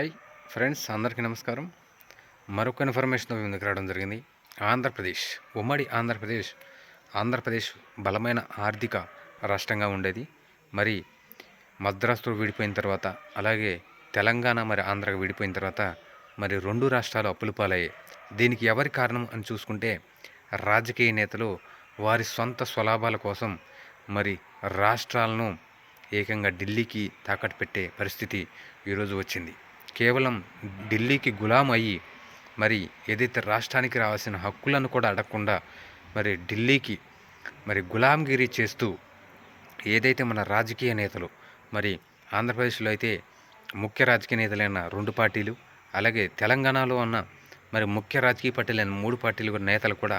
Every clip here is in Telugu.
హాయ్ ఫ్రెండ్స్ అందరికీ నమస్కారం. మరొక ఇన్ఫర్మేషన్ మీ ముందుకు రావడం జరిగింది. ఆంధ్రప్రదేశ్ ఉమ్మడి ఆంధ్రప్రదేశ్ ఆంధ్రప్రదేశ్ బలమైన ఆర్థిక రాష్ట్రంగా ఉండేది. మరి మద్రాసుతో విడిపోయిన తర్వాత అలాగే తెలంగాణ మరి ఆంధ్రకు విడిపోయిన తర్వాత మరి రెండు రాష్ట్రాలు అప్పులు పాలయ్యాయి. దీనికి ఎవరి కారణం అని చూసుకుంటే రాజకీయ నేతలు వారి సొంత స్వలాభాల కోసం మరి రాష్ట్రాలను ఏకంగా ఢిల్లీకి తాకట్టు పెట్టే పరిస్థితి ఈరోజు వచ్చింది. కేవలం ఢిల్లీకి గులాం అయ్యి మరి ఏదైతే రాష్ట్రానికి రావాల్సిన హక్కులను కూడా అడగకుండా మరి ఢిల్లీకి మరి గులాంగిరి చేస్తూ ఏదైతే మన రాజకీయ నేతలు మరి ఆంధ్రప్రదేశ్లో అయితే ముఖ్య రాజకీయ నేతలైన రెండు పార్టీలు అలాగే తెలంగాణలో ఉన్న మరి ముఖ్య రాజకీయ పార్టీలైన మూడు పార్టీలు కూడా నేతలు కూడా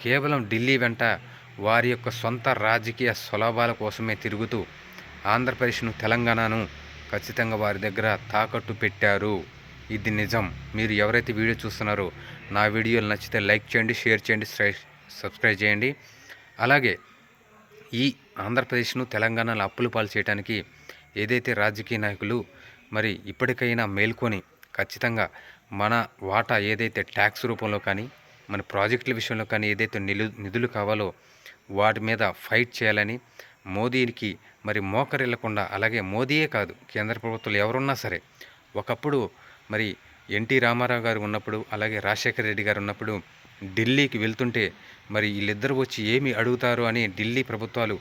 కేవలం ఢిల్లీ వెంట వారి యొక్క సొంత రాజకీయ స్వలాభాల కోసమే తిరుగుతూ ఆంధ్రప్రదేశ్ను తెలంగాణను ఖచ్చితంగా వారి దగ్గర తాకట్టు పెట్టారు. ఇది నిజం. మీరు ఎవరైతే వీడియో చూస్తున్నారో నా వీడియోలు నచ్చితే లైక్ చేయండి షేర్ చేయండి సబ్స్క్రైబ్ చేయండి. అలాగే ఈ ఆంధ్రప్రదేశ్ను తెలంగాణలో అప్పులు పాలు చేయడానికి ఏదైతే రాజకీయ నాయకులు మరి ఇప్పటికైనా మేల్కొని ఖచ్చితంగా మన వాటా ఏదైతే ట్యాక్స్ రూపంలో కానీ మన ప్రాజెక్టుల విషయంలో కానీ ఏదైతే నిలు నిధులు కావాలో వాటి మీద ఫైట్ చేయాలని మోదీకి మరి మోకరిల్లకుండా అలాగే మోదీయే కాదు కేంద్ర ప్రభుత్వాలు ఎవరున్నా సరే. ఒకప్పుడు మరి ఎన్టీ రామారావు గారు ఉన్నప్పుడు అలాగే రాజశేఖర రెడ్డి గారు ఉన్నప్పుడు ఢిల్లీకి వెళ్తుంటే మరి వీళ్ళిద్దరూ వచ్చి ఏమి అడుగుతారు అని ఢిల్లీ ప్రభుత్వాలు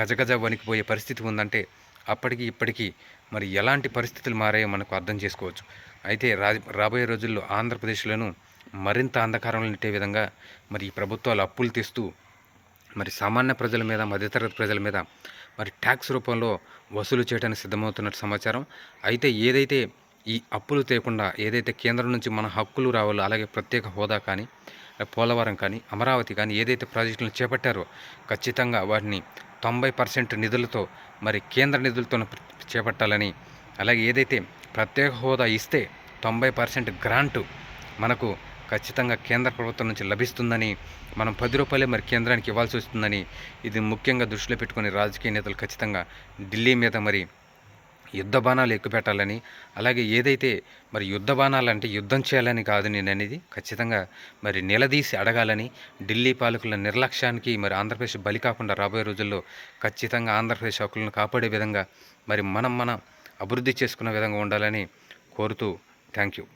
గజగజ వణికిపోయే పరిస్థితి ఉందంటే అప్పటికి ఇప్పటికీ మరి ఎలాంటి పరిస్థితులు మారాయో మనకు అర్థం చేసుకోవచ్చు. అయితే రా రాబోయే రోజుల్లో ఆంధ్రప్రదేశ్లోనూ మరింత అంధకారంలో నెట్టే విధంగా మరి ఈ ప్రభుత్వాలు అప్పులు తెస్తూ మరి సామాన్య ప్రజల మీద మధ్యతరగతి ప్రజల మీద మరి ట్యాక్స్ రూపంలో వసూలు చేయడానికి సిద్ధమవుతున్నట్టు సమాచారం. అయితే ఏదైతే ఈ అప్పులు తేకుండా ఏదైతే కేంద్రం నుంచి మన హక్కులు రావాలో అలాగే ప్రత్యేక హోదా కానీ పోలవరం కానీ అమరావతి కానీ ఏదైతే ప్రాజెక్టులను చేపట్టారో ఖచ్చితంగా వాటిని తొంభై పర్సెంట్ నిధులతో మరి కేంద్ర నిధులతో చేపట్టాలని అలాగే ఏదైతే ప్రత్యేక హోదా ఇస్తే తొంభై పర్సెంట్ గ్రాంటు మనకు ఖచ్చితంగా కేంద్ర ప్రభుత్వం నుంచి లభిస్తుందని మనం పది రూపాయలే మరి కేంద్రానికి ఇవ్వాల్సి వస్తుందని ఇది ముఖ్యంగా దృష్టిలో పెట్టుకుని రాజకీయ నేతలు ఖచ్చితంగా ఢిల్లీ మీద మరి యుద్ధ బాణాలు ఎక్కుపెట్టాలని అలాగే ఏదైతే మరి యుద్ధ బాణాలు అంటే యుద్ధం చేయాలని కాదు నేను అనేది ఖచ్చితంగా మరి నిలదీసి అడగాలని ఢిల్లీ పాలకుల నిర్లక్ష్యానికి మరి ఆంధ్రప్రదేశ్ బలి కాకుండా రాబోయే రోజుల్లో ఖచ్చితంగా ఆంధ్రప్రదేశ్ హక్కులను కాపాడే విధంగా మరి మనం మనం అభివృద్ధి చేసుకునే విధంగా ఉండాలని కోరుతూ థ్యాంక్ యూ.